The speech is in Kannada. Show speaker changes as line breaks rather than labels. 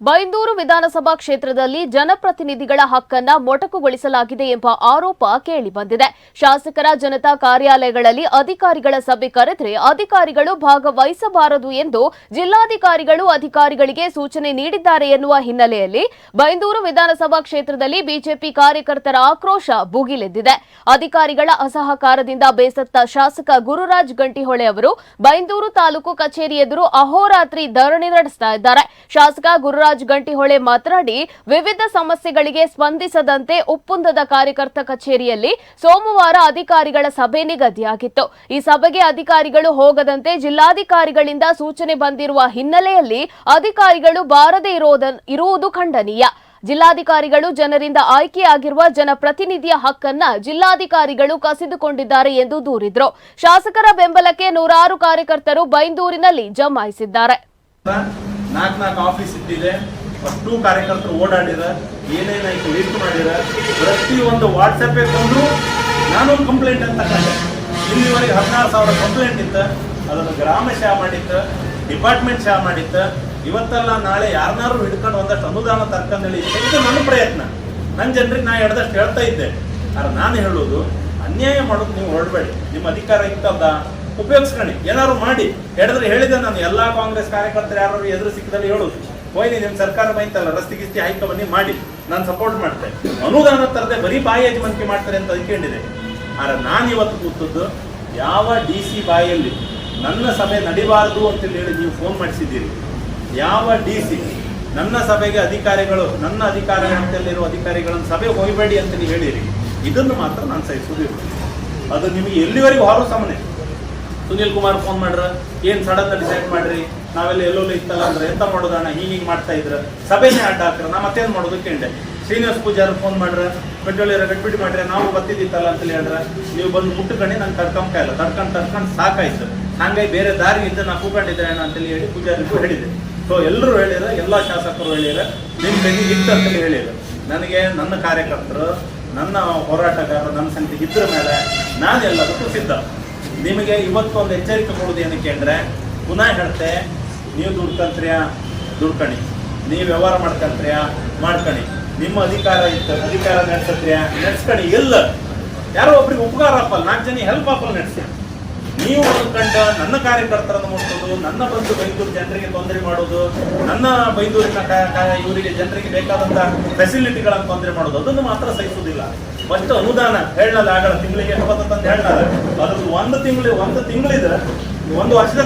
ಬೈಂದೂರು ವಿಧಾನಸಭಾ ಕ್ಷೇತ್ರದಲ್ಲಿ ಜನಪ್ರತಿನಿಧಿಗಳ ಹಕ್ಕನ್ನ ಮೊಟಕುಗೊಳಿಸಲಾಗಿದೆ ಎಂಬ ಆರೋಪ ಕೇಳಿಬಂದಿದೆ ಶಾಸಕರ ಜನತಾ ಕಾರ್ಯಾಲಯಗಳಲ್ಲಿ ಅಧಿಕಾರಿಗಳ ಸಭೆ ಕರೆದರೆ ಅಧಿಕಾರಿಗಳು ಭಾಗವಹಿಸಬಾರದು ಎಂದು ಜಿಲ್ಲಾಧಿಕಾರಿಗಳು ಅಧಿಕಾರಿಗಳಿಗೆ ಸೂಚನೆ ನೀಡಿದ್ದಾರೆ ಎನ್ನುವ ಹಿನ್ನೆಲೆಯಲ್ಲಿ ಬೈಂದೂರು ವಿಧಾನಸಭಾ ಕ್ಷೇತ್ರದಲ್ಲಿ ಬಿಜೆಪಿ ಕಾರ್ಯಕರ್ತರ ಆಕ್ರೋಶ ಭುಗಿಲೆದ್ದಿದೆ. ಅಧಿಕಾರಿಗಳ ಅಸಹಕಾರದಿಂದ ಬೇಸತ್ತ ಶಾಸಕ ಗುರುರಾಜ್ ಗಂಟಿಹೊಳೆ ಅವರು ಬೈಂದೂರು ತಾಲೂಕು ಕಚೇರಿ ಎದುರು ಅಹೋರಾತ್ರಿ ಧರಣಿ ನಡೆಸ್ತಾ ಇದ್ದಾರೆ. ಶಾಸಕ ಗುರುರಾಜ್ ಗಂಟಿಹೊಳೆ ಮಾತನಾಡಿ, ವಿವಿಧ ಸಮಸ್ಯೆಗಳಿಗೆ ಸ್ಪಂದಿಸದಂತೆ ಉಪ್ಪುಂದದ ಕಾರ್ಯಕರ್ತ ಕಚೇರಿಯಲ್ಲಿ ಸೋಮವಾರ ಅಧಿಕಾರಿಗಳ ಸಭೆ ನಿಗದಿಯಾಗಿತ್ತು. ಈ ಸಭೆಗೆ ಅಧಿಕಾರಿಗಳು ಹೋಗದಂತೆ ಜಿಲ್ಲಾಧಿಕಾರಿಗಳಿಂದ ಸೂಚನೆ ಬಂದಿರುವ ಹಿನ್ನೆಲೆಯಲ್ಲಿ ಅಧಿಕಾರಿಗಳು ಬಾರದೇ ಇರುವುದು ಖಂಡನೀಯ. ಜಿಲ್ಲಾಧಿಕಾರಿಗಳು ಜನರಿಂದ ಆಯ್ಕೆಯಾಗಿರುವ ಜನಪ್ರತಿನಿಧಿಯ ಹಕ್ಕನ್ನ ಜಿಲ್ಲಾಧಿಕಾರಿಗಳು ಕಸಿದುಕೊಂಡಿದ್ದಾರೆ ಎಂದು ದೂರಿದ್ರು. ಶಾಸಕರ ಬೆಂಬಲಕ್ಕೆ ನೂರಾರು ಕಾರ್ಯಕರ್ತರು ಬೈಂದೂರಿನಲ್ಲಿ ಜಮಾಯಿಸಿದ್ದಾರೆ.
ನಾಲ್ಕು ನಾಲ್ಕು ಆಫೀಸ್ ಇಟ್ಟಿದೆ ಅಷ್ಟು ಕಾರ್ಯಕರ್ತರು ಓಡಾಡಿರ ಏನೇನಾಯ್ತು ಲಿಸ್ಟ್ ಮಾಡಿರ ಪ್ರತಿಯೊಂದು ವಾಟ್ಸಪ್ಪೇ ಬಂದು ನಾನು ಕಂಪ್ಲೇಂಟ್ ಅಂತ ಕಂಡೆ ಇಲ್ಲಿವರೆಗೆ ಹದಿನಾರು ಸಾವಿರ ಕಂಪ್ಲೇಂಟ್ ಇತ್ತು, ಅದನ್ನು ಗ್ರಾಮ ಶಾ ಮಾಡಿತ್ತು ಡಿಪಾರ್ಟ್ಮೆಂಟ್ ಶಾ ಮಾಡಿತ್ತು ಇವತ್ತೆಲ್ಲ ನಾಳೆ ಯಾರನ್ನಾರು ಹಿಡ್ಕೊಂಡು ಒಂದಷ್ಟು ಅನುದಾನ ತರ್ಕಂದೇಳಿ ಇದು ನನ್ನ ಪ್ರಯತ್ನ. ನನ್ನ ಜನರಿಗೆ ನಾ ಎಡ್ದಷ್ಟು ಹೇಳ್ತಾ ಇದ್ದೆ. ಆದ್ರೆ ನಾನು ಹೇಳೋದು ಅನ್ಯಾಯ ಮಾಡೋದು ನೀವು ಹೊರಡಬೇಡಿ. ನಿಮ್ಮ ಅಧಿಕಾರ ಇತ್ತಲ್ಲ ಉಪಯೋಗಿಸ್ಕೊಳ್ಳಿ. ಏನಾದ್ರು ಮಾಡಿ. ಹೇಳಿದ್ರೆ ಹೇಳಿದೆ ನಾನು, ಎಲ್ಲಾ ಕಾಂಗ್ರೆಸ್ ಕಾರ್ಯಕರ್ತರು ಯಾರು ಎದುರು ಸಿಕ್ಕದಲ್ಲಿ ಹೇಳುದು ಹೋಯ್ಲಿ, ನಿಮ್ ಸರ್ಕಾರ ಬೈತಲ್ಲ, ರಸ್ತೆ ಗಿಸ್ತಿ ಆಯ್ಕೆ ಬನ್ನಿ, ಮಾಡಿ. ನಾನು ಸಪೋರ್ಟ್ ಮಾಡ್ತೆ ಅನುದಾನ ತರದೆ ಬರೀ ಬಾಯಿ ಯಜಮಾನಿಕೆ ಮಾಡ್ತಾರೆ ಅಂತ ಅಂದ್ಕೊಂಡಿದೆ ಆದ್ರೆ ನಾನು ಇವತ್ತು ಕೂತದ್ದು ಯಾವ ಡಿ ಸಿ ಬಾಯಲ್ಲಿ ನನ್ನ ಸಭೆ ನಡಿಬಾರದು ಅಂತೇಳಿ ಹೇಳಿ ನೀವು ಫೋನ್ ಮಾಡಿಸಿದ್ದೀರಿ. ಯಾವ ಡಿ ಸಿ, ನನ್ನ ಸಭೆಗೆ ಅಧಿಕಾರಿಗಳು, ನನ್ನ ಅಧಿಕಾರಿಗಳಂತೆಲ್ಲಿರುವ ಅಧಿಕಾರಿಗಳನ್ನು ಸಭೆ ಹೋಗಬೇಡಿ ಅಂತ ನೀವು ಹೇಳಿರಿ ಇದನ್ನು ಮಾತ್ರ ನಾನು ಸಹಿಸುವುದಿಲ್ಲ. ಅದು ನಿಮಗೆ ಎಲ್ಲಿವರೆಗೂ ಹಾರೋ ಸಾಮಾನ್ಯ. ಸುನಿಲ್ ಕುಮಾರ್ ಫೋನ್ ಮಾಡ್ರ, ಏನ್ ಸಡನ್ ಡಿಸೈಡ್ ಮಾಡ್ರಿ? ನಾವೆಲ್ಲ ಎಲ್ಲೆಲ್ಲ ಇತ್ತಲ್ಲ ಅಂದ್ರೆ ಎಂತ ಮಾಡೋದಣ್ಣ? ಹಿಂಗ್ ಹಿಂಗ್ ಮಾಡ್ತಾ ಇದ್ರ. ಸಭೆನೇ ಅಡ್ಡ ಹಾಕ್ರ. ನಾ ಮತ್ತೇನ್ ಮಾಡೋದು ಕೇಂದ್ರ ಶ್ರೀನಿವಾಸ್ ಪೂಜಾರ್ ಫೋನ್ ಮಾಡ್ರ, ಪೆಟ್ರೋಲಿಯರ ಗಟ್ಬಿಟ್ಟು ಮಾಡ್ರಿ, ನಾವು ಬರ್ತಿದ್ದಿತ್ತಲ್ಲ ಅಂತ ಹೇಳ್ರ. ನೀವು ಬಂದು ಮುಟ್ಟುಕಣಿ ನಂಗೆ ತಡ್ಕೊಂಕ ಇಲ್ಲ. ತಡ್ಕೊಂಡ್ ತಡ್ಕೊಂಡ್ ಸಾಕಾಯ್ತು. ಹಂಗಾಗಿ ಬೇರೆ ದಾರಿ ಇದ್ದ ನಾ ಕೂಕೊಂಡಿದ್ದೆ ಅಣ್ಣ ಅಂತೇಳಿ ಹೇಳಿ ಪೂಜಾರಿಗೂ ಹೇಳಿದೆ. ಸೊ ಎಲ್ಲರೂ ಹೇಳಿರ ಎಲ್ಲಾ ಶಾಸಕರು ಹೇಳಿರ ನಿಮ್ ಕೈಗೆ ಇತ್ತು ಅಂತೇಳಿ ಹೇಳಿದ್ರು. ನನಗೆ ನನ್ನ ಕಾರ್ಯಕರ್ತರು, ನನ್ನ ಹೋರಾಟಗಾರರು ನನ್ನ ಸಂಖ್ಯೆ ಇದ್ರ ಮೇಲೆ ನಾನೆಲ್ಲದಕ್ಕೂ ಸಿದ್ಧ ನಿಮಗೆ ಇವತ್ತೊಂದು ಎಚ್ಚರಿಕೆ ಕೊಡೋದು ಏನಕ್ಕೆ ಅಂದರೆ ಪುನಃ ಹೇಳ್ತೆ, ನೀವು ದುಡ್ಕಂತ್ರಿಯ, ದುಡ್ಕಣಿ. ನೀವು ವ್ಯವಹಾರ ಮಾಡ್ಕಂತ್ರಿಯ, ಮಾಡ್ಕಣಿ. ನಿಮ್ಮ ಅಧಿಕಾರ ಇತ್ತು, ಅಧಿಕಾರ ನಡೆಸತ್ರಿಯ, ನಡೆಸ್ಕಣಿ ಇಲ್ಲ ಯಾರೋ ಒಬ್ರಿಗೆ ಉಪಕಾರ ಹಾಕಲ್ಲ ನಾಲ್ಕು ಜನ ಹೆಲ್ಪ್ ಹಾಕಲ್ಲ ನಡೆಸಿ ನೀವು ಕಂಡ ನನ್ನ ಕಾರ್ಯಕರ್ತರನ್ನು ಮುಟ್ಟೋದು ನನ್ನ ಬಂದು ಬೈಂದೂರು ಜನರಿಗೆ ತೊಂದರೆ ಮಾಡೋದು, ನನ್ನ ಬೈಂದೂರಿನ ಇವರಿಗೆ ಜನರಿಗೆ ಬೇಕಾದಂತ ಫೆಸಿಲಿಟಿಗಳನ್ನು ತೊಂದರೆ ಮಾಡೋದು, ಅದನ್ನು ಮಾತ್ರ ಸಹಿಸುವುದಿಲ್ಲ. ಫಸ್ಟ್ ಅನುದಾನ ಹೇಳಲ್ಲ ಆಗಲ್ಲ ತಿಂಗಳಿಗೆ ಅಂತ ಹೇಳಲ್ಲ. ಅದ್ರದ್ದು ಒಂದು ತಿಂಗಳು ಒಂದು ತಿಂಗಳಿದ್ರೆ ಒಂದು ವರ್ಷದ